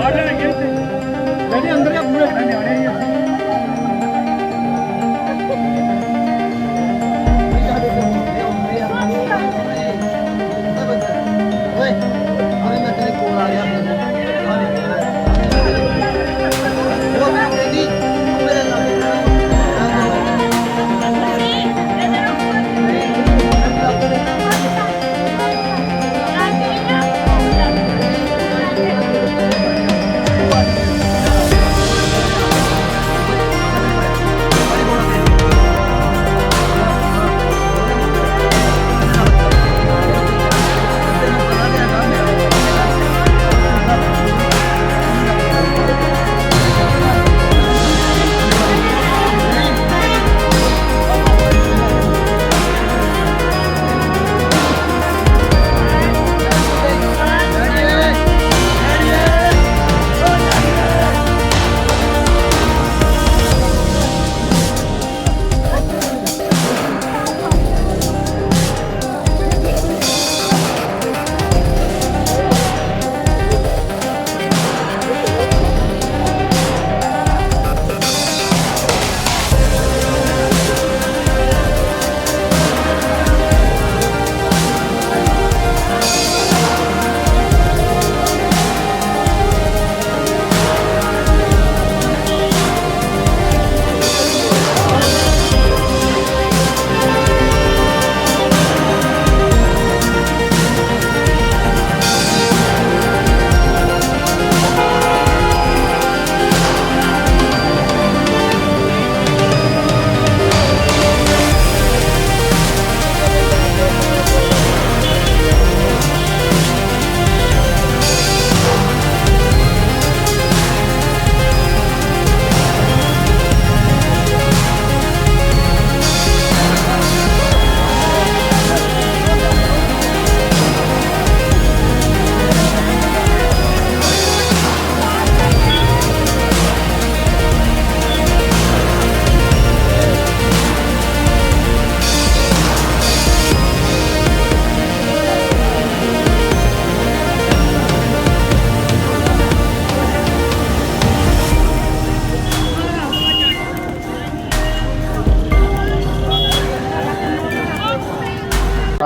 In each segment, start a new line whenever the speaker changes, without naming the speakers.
Pardon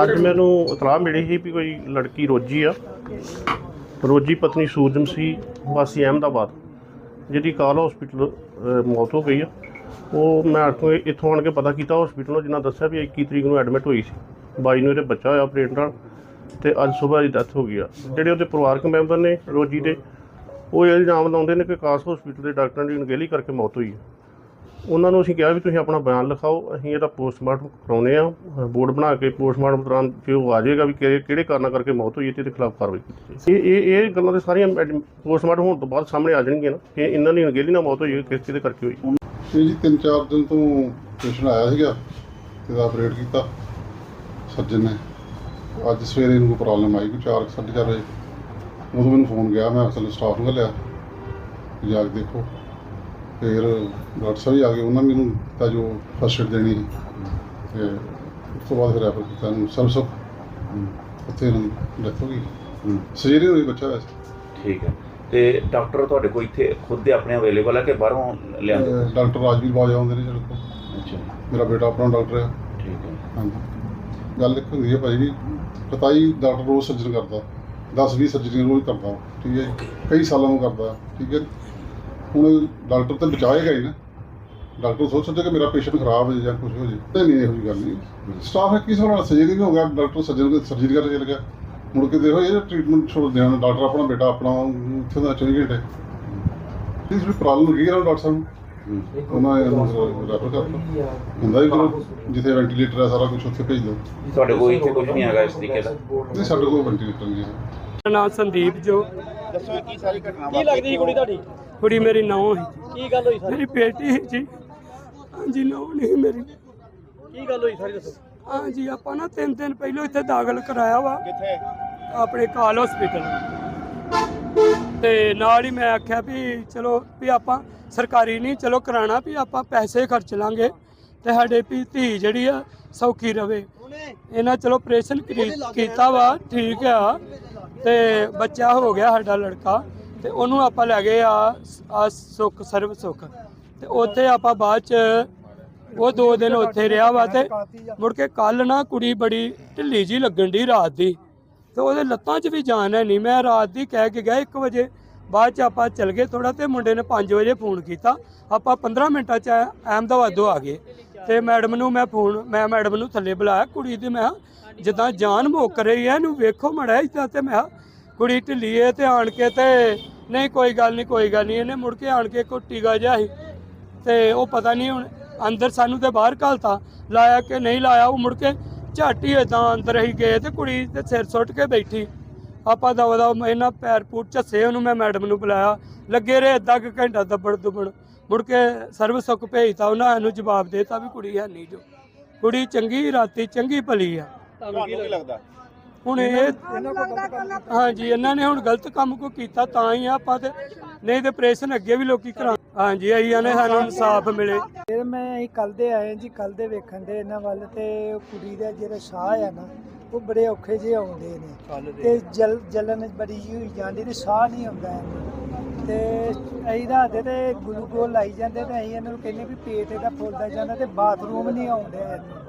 ਅੱਜ ਮੈਨੂੰ ਇਤਲਾਹ ਮਿਲੀ ਸੀ ਵੀ ਕੋਈ ਲੜਕੀ ਰੋਜੀ ਆ। ਰੋਜੀ ਪਤਨੀ ਸੂਰਜਮ ਸੀ, ਵਾਸੀ ਅਹਿਮਦਾਬਾਦ, ਜਿਹਦੀ ਕਾਲ ਹਸਪੀਟਲ ਮੌਤ ਹੋ ਗਈ ਆ। ਉਹ ਮੈਂ ਇੱਥੋਂ ਇੱਥੋਂ ਆਣ ਕੇ ਪਤਾ ਕੀਤਾ ਹਸਪੀਟਲੋਂ ਜਿਨ੍ਹਾਂ ਦੱਸਿਆ ਵੀ 21 ਤਰੀਕ ਨੂੰ ਐਡਮਿਟ ਹੋਈ ਸੀ। 22 ਨੂੰ ਇਹਦੇ ਬੱਚਾ ਹੋਇਆ ਆਪਰੇਟ ਨਾਲ ਤੇ ਅੱਜ ਸਵੇਰ ਦੀ ਡੈਥ ਹੋ ਗਈ ਆ। ਜਿਹੜੇ ਉਹਦੇ ਪਰਿਵਾਰਕ ਮੈਂਬਰ ਨੇ ਰੋਜੀ ਦੇ, ਉਹ ਇਹ ਇਲਜ਼ਾਮ ਲਾਉਂਦੇ ਨੇ ਕਿ ਕਾਸ ਹਸਪੀਟਲ ਦੇ ਡਾਕਟਰਾਂ ਦੀ ਅਣਗਹਿਲੀ ਕਰਕੇ ਮੌਤ ਹੋਈ ਹੈ ਉਹਨਾਂ ਨੂੰ ਅਸੀਂ ਕਿਹਾ ਵੀ ਤੁਸੀਂ ਆਪਣਾ ਬਿਆਨ ਲਿਖਾਓ, ਅਸੀਂ ਇਹਦਾ ਪੋਸਟਮਾਰਟਮ ਕਰਾਉਨੇ ਆ ਬੋਰਡ ਬਣਾ ਕੇ ਪੋਸਟਮਾਰਟਮ ਦੌਰਾਨ ਜੇ ਉਹ ਆ ਜਾਏਗਾ ਵੀ ਕਿਹੜੇ ਕਿਹੜੇ ਕਾਰਨਾਂ ਕਰਕੇ ਮੌਤ ਹੋਈ ਹੈ ਤੇ ਇਹਦੇ ਖਿਲਾਫ ਕਾਰਵਾਈ ਕੀਤੀ ਜਾਏ ਇਹ ਇਹ ਇਹ ਗੱਲਾਂ ਤੇ ਸਾਰੀਆਂ ਪੋਸਟਮਾਰਟਮ ਹੋਣ ਤੋਂ ਬਾਅਦ ਸਾਹਮਣੇ ਆ ਜਾਣਗੀਆਂ ਨਾ ਕਿ ਇਹਨਾਂ ਦੀ ਅਣਗਹਿਲੀ ਨਾਲ ਮੌਤ ਹੋਈ ਹੈ, ਕਿਸ ਕਿਹਦੇ ਕਰਕੇ ਹੋਈ
ਇਹ ਜੀ ਤਿੰਨ ਚਾਰ ਦਿਨ ਤੋਂ ਪੇਸ਼ੈਂਟ ਆਇਆ ਸੀਗਾ ਤੇ ਆਪਰੇਟ ਕੀਤਾ ਸਰਜਨ ਨੇ। ਅੱਜ ਸਵੇਰੇ ਨੂੰ ਪ੍ਰੋਬਲਮ ਆਈ, ਕੋਈ 4 4:30 ਵਜੇ। ਉਦੋਂ ਮੈਨੂੰ ਫੋਨ ਗਿਆ, ਮੈਂ ਅਸਲ ਸਟਾਫ ਨੂੰ ਲਿਆ। ਜਾ ਕੇ ਦੇਖੋ। ਫਿਰ ਡਾਕਟਰ ਸਾਹਿਬ ਵੀ ਆ ਗਏ ਉਹਨਾਂ ਨੇ ਮੈਨੂੰ ਤਾਂ ਜੋ ਫਸਟ ਏਡ ਦੇਣੀ। ਤੇ ਉਸ ਤੋਂ ਬਾਅਦ ਫਿਰ ਰੈਫਰ ਕੀਤਾ ਨੂੰ ਸਰਸਪ ਉੱਥੇ ਨੂੰ ਡੈਥ ਹੋ ਗਈ। ਸਰਜਰੀ ਹੋਈ ਬੱਚਾ ਵੈਸੇ।
ਠੀਕ ਹੈ। ਤੇ ਡਾਕਟਰ ਤੁਹਾਡੇ ਕੋਲ ਇੱਥੇ ਖੁਦ ਦੇ ਆਪਣੇ ਅਵੇਲੇਬਲ ਹੈ ਕਿ ਬਾਹਰੋਂ ਲਿਆਂਦੇ
ਅਹ ਡਾਕਟਰ ਰਾਜਵੀਰ ਬਾਜ ਆਉਂਦੇ ਨੇ ਜਿਹੜੇ ਕੋਲ।
ਅੱਛਾ।
ਮੇਰਾ ਬੇਟਾ ਆਪਣਾ ਡਾਕਟਰ ਹੈ
ਠੀਕ ਹੈ।
ਹਾਂਜੀ। ਗੱਲ ਇੱਕ ਹੁੰਦੀ ਹੈ ਭਾਈ ਵੀ ਪਤਾ ਹੀ ਡਾਕਟਰ ਰੋਜ਼ ਸਰਜਨ ਕਰਦਾ। 10 20 ਸਰਜਰੀਆਂ ਰੋਜ਼ ਕਰਦਾ। ਉਹ, ਠੀਕ ਹੈ ਜੀ। ਕਈ ਸਾਲਾਂ ਤੋਂ ਕਰਦਾ। ਠੀਕ ਹੈ। ਹੁਣ ਡਾਕਟਰ ਤਾਂ ਬਚਾਏਗਾ ਹੀ ਨਾ। ਡਾਕਟਰ ਸੋਚ ਸਕਦਾ ਕਿ ਮੇਰਾ ਪੇਸ਼ੈਂਟ ਖਰਾਬ ਹੋ ਜਾਂ ਕੁਝ ਹੋ ਜਾਏ ਤੇ ਨਹੀਂ ਇਹੋ ਜਿਹੀ ਗੱਲ ਨਹੀਂ। ਸਟਾਫ ਹੈ ਕਿਸ ਵਾਲਾ ਸਰਜਰੀ ਵੀ ਹੋ ਗਿਆ? ਡਾਕਟਰ ਸਰਜਨ ਦੇ ਸਰਜਰੀ ਕਰਨ ਚਲ ਗਿਆ। ਮੁੜ ਕੇ ਦੇਖੋ ਇਹ ਟ੍ਰੀਟਮੈਂਟ ਛੋੜ ਦੇਣਾ ਡਾਕਟਰ ਆਪਣਾ ਬੇਟਾ ਆਪਣਾ ਇੱਥੇ ਦਾ 24 ਘੰਟੇ। ਇਸ ਵੀ ਪ੍ਰੋਬਲਮ ਹੋ ਗਈ ਹੈ ਡਾਕਟਰ ਸਾਹਿਬ? ਉਹਨਾਂ ਨੂੰ ਰੈਫਰ ਕਰਤਾ। ਹੁੰਦਾ ਵੀ ਚਲੋ ਜਿੱਥੇ ਵੈਂਟੀਲੇਟਰ ਹੈ ਸਾਰਾ ਕੁਝ ਉੱਥੇ ਭੇਜ ਦਿਓ।
ਤੁਹਾਡੇ ਕੋਲ ਇੱਥੇ ਕੁਝ ਨਹੀਂ ਹੈਗਾ ਇਸ ਤਰੀਕੇ ਦਾ?
ਨਹੀਂ ਸਾਡੇ ਕੋਲ ਵੈਂਟੀਲੇਟਰ ਨਹੀਂ ਹੈ
ਨਾਮ ਸੰਦੀਪ ਜੋ।
ਦੱਸੋ ਕੀ ਸਾਰੀ ਘਟਨਾ ਕੀ ਲੱਗਦੀ ਸੀ ਕੁੜੀ ਤੁਹਾਡੀ?
ਕੁੜੀ ਮੇਰੀ ਨੌਂ ਹੈ
ਕੀ ਗੱਲ ਹੋਈ ਸਾਰੀ?
ਮੇਰੀ ਬੇਟੀ ਹੈ ਜੀ। ਹਾਂਜੀ ਨੌਂ ਨਹੀਂ ਮੇਰੀ।
ਕੀ ਗੱਲ ਹੋਈ ਸਾਰੀ ਦੱਸੋ?
ਹਾਂਜੀ ਆਪਾਂ ਨਾ ਤਿੰਨ ਦਿਨ ਪਹਿਲਾਂ ਇੱਥੇ ਦਾਖਲ ਕਰਾਇਆ ਵਾ।
ਕਿੱਥੇ?
ਆਪਣੇ ਕਾਲ ਹਸਪੀਟਲ। ਤੇ ਨਾਲ ਹੀ ਮੈਂ ਆਖਿਆ ਵੀ ਚਲੋ ਵੀ ਆਪਾਂ ਸਰਕਾਰੀ ਨਹੀਂ ਚਲੋ ਕਰਾਣਾ ਵੀ ਆਪਾਂ ਪੈਸੇ ਖਰਚ ਲਾਂਗੇ। ਤੇ ਸਾਡੇ ਵੀ ਧੀ ਜਿਹੜੀ ਆ ਸੌਖੀ ਰਵੇ। ਇਹਨਾਂ ਚਲੋ ਆਪਰੇਸ਼ਨ ਕੀਤਾ ਵਾ ਠੀਕ ਆ। ਤੇ ਬੱਚਾ ਹੋ ਗਿਆ ਸਾਡਾ ਲੜਕਾ ਤੇ ਉਹਨੂੰ ਆਪਾਂ ਲੈ ਗਏ ਆ ਆ ਸੁੱਖ, ਸਰਵ ਸੁੱਖ। ਤੇ ਉੱਥੇ ਆਪਾਂ ਬਾਅਦ ਚ ਉਹ ਦੋ ਦਿਨ ਉੱਥੇ ਰਿਹਾ ਵਾ ਤੇ ਮੁੜ ਕੇ ਕੱਲ ਨਾ ਕੁੜੀ ਬੜੀ ਢਿੱਲੀ ਜੀ ਲੱਗਣ ਦੀ ਰਾਤ ਦੀ। ਤੇ ਉਹਦੇ ਲੱਤਾਂ 'ਚ ਵੀ ਜਾਨ ਹੈ ਨਹੀਂ ਮੈਂ ਰਾਤ ਦੀ ਕਹਿ ਕੇ ਗਿਆ 1 ਵਜੇ ਬਾਅਦ 'ਚ ਆਪਾਂ ਚੱਲ ਗਏ ਥੋੜਾ ਤੇ ਮੁੰਡੇ ਨੇ 5 ਵਜੇ ਫੋਨ ਕੀਤਾ। ਆਪਾਂ 15 ਮਿੰਟਾਂ 'ਚ ਅਹਿਮਦਾਬਾਦੋਂ ਆ ਗਏ। ਤੇ ਮੈਡਮ ਨੂੰ ਮੈਂ ਫੋਨ ਮੈਂ ਮੈਡਮ ਨੂੰ ਥੱਲੇ ਬੁਲਾਇਆ ਕੁੜੀ ਦੀ ਮੈਂ ਕਿਹਾ, ਜਿੱਦਾਂ ਜਾਨ ਮੁੱਕ ਰਹੀ ਹੈ ਇਹਨੂੰ ਵੇਖੋ ਮੜਾ ਇਦਾਂ ਤੇ ਮੈਂ ਕਿਹਾ, ਕੁੜੀ ਢਿੱਲੀ ਹੈ ਤੇ ਆਣ ਕੇ ਤੇ ਨਹੀਂ ਕੋਈ ਗੱਲ ਨਹੀਂ ਕੋਈ ਗੱਲ ਨਹੀਂ ਇਹਨੇ ਮੁੜ ਕੇ ਆਣ ਕੇ ਕੋ ਟੀਗਾ ਜਿਹਾ ਸੀ ਤੇ ਉਹ ਪਤਾ ਨਹੀਂ ਹੁਣ ਅੰਦਰ ਸਾਨੂੰ ਤੇ ਬਾਹਰ ਘਲਤਾ ਲਾਇਆ ਕਿ ਨਹੀਂ ਲਾਇਆ ਉਹ ਮੁੜ ਕੇ ਝਾਟੀ ਏਦਾਂ ਅੰਦਰ ਹੀ ਗਏ ਤੇ ਕੁੜੀ ਤੇ ਸਿਰ ਸੁੱਟ ਕੇ ਬੈਠੀ। ਆਪਾਂ ਦਵਾ ਦਾ ਇਹਨਾਂ ਪੈਰ ਪੂਰ ਝੱਸੇ ਉਹਨੂੰ ਮੈਂ ਮੈਡਮ ਨੂੰ ਬੁਲਾਇਆ ਲੱਗੇ ਰਹੇ ਅੱਧਾ ਕੁ ਘੰਟਾ ਦੱਬੜ ਦੁਬੜ ਮੁੜ ਕੇ ਸਰਵ ਸੁੱਖ ਭੇਜਤਾ ਉਹਨਾਂ ਇਹਨੂੰ ਜਵਾਬ ਦੇਤਾ ਵੀ ਕੁੜੀ ਹੈ ਨਹੀਂ ਜੋ। ਕੁੜੀ ਚੰਗੀ ਰਾਤੀ ਚੰਗੀ ਭਲੀ ਆ।
ਤੁਹਾਨੂੰ ਕੀ ਲੱਗਦਾ?
ਹੁਣ ਇਹ ਹਾਂਜੀ ਇਹਨਾਂ ਨੇ ਹੁਣ ਗਲਤ ਕੰਮ ਕੋ ਕੀਤਾ ਤਾਂ ਹੀ ਆ ਆਪਾਂ ਤੇ ਨਹੀਂ ਤੇ ਆਪਰੇਸ਼ਨ ਅੱਗੇ ਵੀ ਲੋਕੀ ਕਰਾ। ਹਾਂਜੀ ਆਈਆਂ ਨੇ ਸਾਨੂੰ ਇਨਸਾਫ ਮਿਲੇ।
ਫਿਰ ਮੈਂ ਅਸੀਂ ਕੱਲ ਦੇ ਆਏ ਜੀ ਕੱਲ ਦੇ ਵੇਖਣ ਦੇ ਇਹਨਾਂ ਵੱਲ ਤੇ ਉਹ ਕੁੜੀ ਦਾ ਜਿਹੜਾ ਸਾਹ ਆ ਨਾ ਉਹ ਬੜੇ ਔਖੇ ਜਿਹੇ ਆਉਂਦੇ ਨੇ। ਤੇ ਜਲ ਜਲਨ ਬੜੀ ਹੋਈ ਜਾਂਦੀ ਤੇ ਸਾਹ ਨਹੀਂ ਆਉਂਦਾ ਤੇ ਅਸੀਂ ਰਾਤੇ ਤੇ ਗਲੂਕੋਜ਼ ਲਾਈ ਜਾਂਦੇ ਤੇ ਅਸੀਂ ਇਹਨਾਂ ਨੂੰ ਕਹਿੰਦੇ ਵੀ ਪੇਟ ਇਹਦਾ ਫੁੱਲਦਾ ਜਾਂਦਾ ਤੇ ਬਾਥਰੂਮ ਨਹੀਂ ਆਉਂਦੇ ਇਹਨੂੰ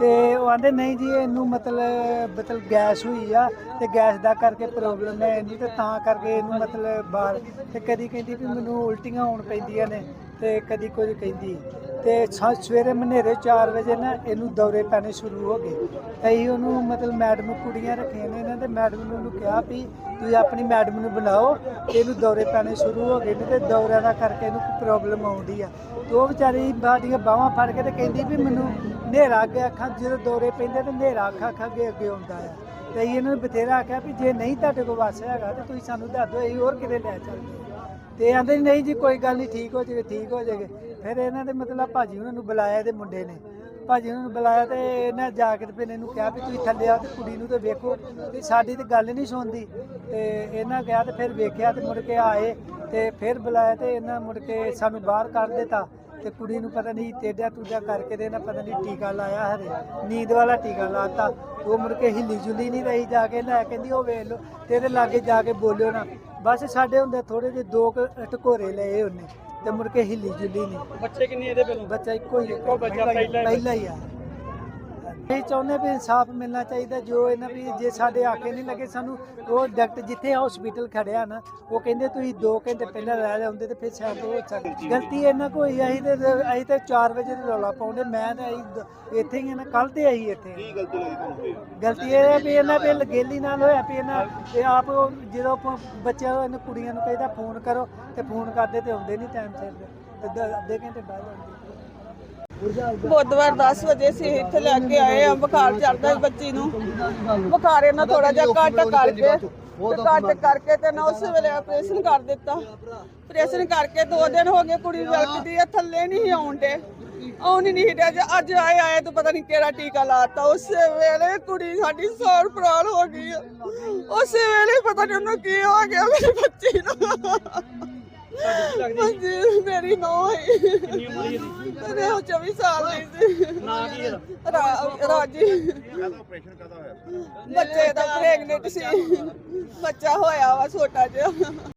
ਤੇ ਉਹ ਆਂਦੇ, ਨਹੀਂ ਜੀ, ਇਹਨੂੰ ਮਤਲਬ ਮਤਲਬ ਗੈਸ ਹੋਈ ਆ ਤੇ ਗੈਸ ਦਾ ਕਰਕੇ ਪ੍ਰੋਬਲਮ ਹੈ ਇਹਨੂੰ ਤੇ ਤਾਂ ਕਰਕੇ ਇਹਨੂੰ ਮਤਲਬ ਬਾਹਰ ਤੇ ਕਦੀ ਕਹਿੰਦੀ ਵੀ ਮੈਨੂੰ ਉਲਟੀਆਂ ਹੋਣ ਪੈਂਦੀਆਂ ਨੇ ਤੇ ਕਦੀ ਕੁਝ ਕਹਿੰਦੀ ਤੇ ਸਾ- ਸਵੇਰੇ ਮਨੇਰੇ 4 ਵਜੇ ਨਾ ਇਹਨੂੰ ਦੌਰੇ ਪੈਣੇ ਸ਼ੁਰੂ ਹੋ ਗਏ। ਤੇ ਅਸੀਂ ਉਹਨੂੰ ਮਤਲਬ ਮੈਡਮ ਕੁੜੀਆਂ ਰੱਖੀਆਂ ਨੇ ਇਹਨਾਂ ਤੇ ਮੈਡਮ ਨੂੰ ਉਹਨੂੰ ਕਿਹਾ ਵੀ ਤੁਸੀਂ ਆਪਣੀ ਮੈਡਮ ਨੂੰ ਬੁਲਾਓ ਤੇ ਇਹਨੂੰ ਦੌਰੇ ਪੈਣੇ ਸ਼ੁਰੂ ਹੋ ਗਏ ਨੇ ਤੇ ਦੌਰਿਆਂ ਦਾ ਕਰਕੇ ਇਹਨੂੰ ਪ੍ਰੋਬਲਮ ਆਉਂਦੀ ਆ। ਤੇ ਉਹ ਵਿਚਾਰੀ ਬਾਡੀਆਂ ਬਾਹਾਂ ਫੜ ਕੇ ਤੇ ਕਹਿੰਦੀ ਵੀ ਮੈਨੂੰ ਹਨੇਰਾ ਅੱਗੇ ਅੱਖਾਂ ਜਦੋਂ ਦੌਰੇ ਪੈਂਦੇ ਤੇ ਹਨੇਰਾ ਅੱਖਾਂ ਅੱਖਾਂ ਅੱਗੇ ਅੱਗੇ ਆਉਂਦਾ ਆ ਤੇ ਅਸੀਂ ਇਹਨਾਂ ਨੂੰ ਬਥੇਰਾ ਆਖਿਆ ਵੀ ਜੇ ਨਹੀਂ ਤੁਹਾਡੇ ਕੋਲ ਵਸ ਹੈਗਾ ਤੇ ਤੁਸੀਂ ਸਾਨੂੰ ਦੱਸ ਦਿਓ, ਅਸੀਂ ਹੋਰ ਕਿਤੇ ਲੈ ਚੱਲਦੇ ਹਾਂ। ਤੇ ਆਂਦੇ ਨਹੀਂ ਜੀ, ਕੋਈ ਗੱਲ ਨਹੀਂ, ਠੀਕ ਹੋ ਜਾਵੇ, ਠੀਕ ਹੋ ਜਾਵੇ। ਫਿਰ ਇਹਨਾਂ ਦੇ ਮਤਲਬ ਭਾਜੀ ਉਹਨਾਂ ਨੂੰ ਬੁਲਾਇਆ ਇਹਦੇ ਮੁੰਡੇ ਨੇ। ਭਾਜੀ ਉਹਨਾਂ ਨੂੰ ਬੁਲਾਇਆ ਤੇ ਇਹਨਾਂ ਜਾ ਕੇ ਤੇ ਇਹਨੂੰ ਕਿਹਾ ਵੀ ਤੁਸੀਂ ਥੱਲੇ ਆ ਤੇ ਕੁੜੀ ਨੂੰ ਤੇ ਵੇਖੋ। ਤੇ ਸਾਡੀ ਤੇ ਗੱਲ ਨਹੀਂ ਸੁਣਦੀ। ਤੇ ਇਹਨਾਂ ਕਿਹਾ ਤੇ ਫਿਰ ਵੇਖਿਆ ਤੇ ਮੁੜ ਕੇ ਆਏ ਤੇ ਫਿਰ ਬੁਲਾਇਆ ਤੇ ਇਹਨਾਂ ਮੁੜ ਕੇ ਸਾਨੂੰ ਬਾਹਰ ਕੱਢ ਦਿੱਤਾ। ਤੇ ਕੁੜੀ ਨੂੰ ਪਤਾ ਨਹੀਂ ਟੇਡਿਆ ਟੂਡਿਆ ਕਰਕੇ ਤੇ ਇਹਨਾਂ ਪਤਾ ਨਹੀਂ ਟੀਕਾ ਲਾਇਆ ਹਰੇ ਨੀਂਦ ਵਾਲਾ ਟੀਕਾ ਲਾਤਾ। ਉਹ ਮੁੜ ਕੇ ਹਿੱਲੀ ਜੁਲੀ ਨਹੀਂ ਰਹੀ ਜਾ ਕੇ। ਲੈ ਕਹਿੰਦੀ ਉਹ ਵੇਖ ਤੇ ਇਹਦੇ ਲਾਗੇ ਜਾ ਕੇ ਬੋਲਿਓ ਨਾ। ਬਸ ਸਾਡੇ ਹੁੰਦੇ ਥੋੜੇ ਜਿਹੇ ਦੋ ਟਕੋਰੇ ਲਏ ਉਹਨੇ ਤੇ ਮੁੜ ਕੇ ਹਿੱਲੀ ਜੁਲੀ ਨਹੀਂ।
ਬੱਚੇ ਕਿੰਨੇ ਇਹਦੇ ਪਹਿਲੋਂ?
ਬੱਚਾ ਇੱਕੋ ਹੀ
ਇੱਕੋ ਬੱਚਾ। ਪਹਿਲਾ ਹੀ
ਆ। ਅਸੀਂ ਚਾਹੁੰਦੇ ਵੀ ਇਨਸਾਫ ਮਿਲਣਾ ਚਾਹੀਦਾ ਜੋ ਇਹਨਾਂ ਵੀ ਜੇ ਸਾਡੇ ਆਖੇ ਨਹੀਂ ਲੱਗੇ ਸਾਨੂੰ ਉਹ ਡਾਕਟਰ ਜਿੱਥੇ ਹਸਪੀਟਲ ਖੜਿਆ ਨਾ ਉਹ ਕਹਿੰਦੇ ਤੁਸੀਂ 2 ਘੰਟੇ ਪਹਿਲਾਂ ਲੈ ਲਿਆਉਂਦੇ ਤੇ ਫਿਰ ਸ਼ਾਇਦ ਉਹ ਸਕਦੀ। ਗਲਤੀ ਇਹਨਾਂ ਕੋਈ ਅਸੀਂ ਤੇ ਅਸੀਂ ਤੇ 4 ਵਜੇ ਦੇ ਰੌਲਾ ਪਾਉਂਦੇ ਮੈਂ ਤੇ ਅਸੀਂ ਇੱਥੇ ਹੀ ਨਾ ਕੱਲ ਤੇ ਆਈ ਇੱਥੇ
ਕੀ ਗਲਤੀ ਲੱਗੀ ਤੁਹਾਨੂੰ
ਗਲਤੀ ਇਹ ਹੈ ਵੀ ਇਹਨਾਂ ਵੀ ਲਗੇਲੀ ਨਾਲ ਹੋਇਆ ਵੀ ਇਹਨਾਂ ਇਹ ਆਪ ਜਦੋਂ ਆਪਾਂ ਬੱਚਿਆਂ ਨੂੰ ਇਹਨਾਂ ਕੁੜੀਆਂ ਨੂੰ ਕਹਿੰਦਾ ਫੋਨ ਕਰੋ ਤੇ ਫੋਨ ਕਰਦੇ ਤੇ ਆਉਂਦੇ ਨਹੀਂ ਟਾਈਮ ਸਿਰ ਤੇ ਅੱਧੇ ਘੰਟੇ ਬਾਅਦ ਆਉਂਦੇ।
ਬੁੱਧਵਾਰ 10 ਵਜੇ ਸੀ ਇੱਥੇ ਲੈ ਕੇ ਆਏ ਆ, ਬੁਖਾਰ ਚੜਦਾ ਬੱਚੀ ਨੂੰ। ਬੁਖਾਰ ਇਹਨਾਂ ਥੋੜਾ ਜਿਹਾ ਘੱਟ ਕਰਕੇ, ਤੇ ਘੱਟ ਕਰਕੇ ਤੇ ਨਾ ਉਸ ਵੇਲੇ ਆਪਰੇਸ਼ਨ ਕਰ ਦਿੱਤਾ। ਆਪਰੇਸ਼ਨ ਕਰਕੇ 2 ਦਿਨ ਹੋ ਗਏ ਕੁੜੀ ਵਲਕਦੀ ਆ, ਥੱਲੇ ਨਹੀਂ ਆਉਣ ਦੇ। ਆਉਣ ਹੀ ਨਹੀਂ ਡਿਆ, ਅੱਜ ਆਏ ਆਏ ਤਾਂ ਪਤਾ ਨਹੀਂ ਕਿਹੜਾ ਟੀਕਾ ਲਾਤਾ। ਉਸ ਵੇਲੇ ਕੁੜੀ ਸਾਡੀ ਸੌਰ ਪ੍ਰਾਣ ਹੋ ਗਈ ਆ। ਉਸੇ ਵੇਲੇ ਪਤਾ ਨਹੀਂ ਉਹਨੂੰ ਕੀ ਹੋ ਗਿਆ, ਮੇਰੀ ਬੱਚੀ ਨੂੰ। ਹਾਂਜੀ ਮੇਰੀ ਨੌਂ ਹੈ
ਕਿੰਨੀ ਉਮਰ ਹੈ ਇਹਦੀ?
ਅਰੇ ਉਹ 24 ਸਾਲ ਦੀ ਸੀ।
ਨਾਂ ਕੀ ਇਹਦਾ?
ਰਾ- ਰਾਜੀ।
ਆਪਰੇਸ਼ਨ ਕਦਾ ਹੋਇਆ
ਬੱਚੇ ਦਾ ਪ੍ਰੈਗਨੈਂਟ ਸੀ। ਬੱਚਾ ਹੋਇਆ ਵਾ ਛੋਟਾ ਜਿਹਾ।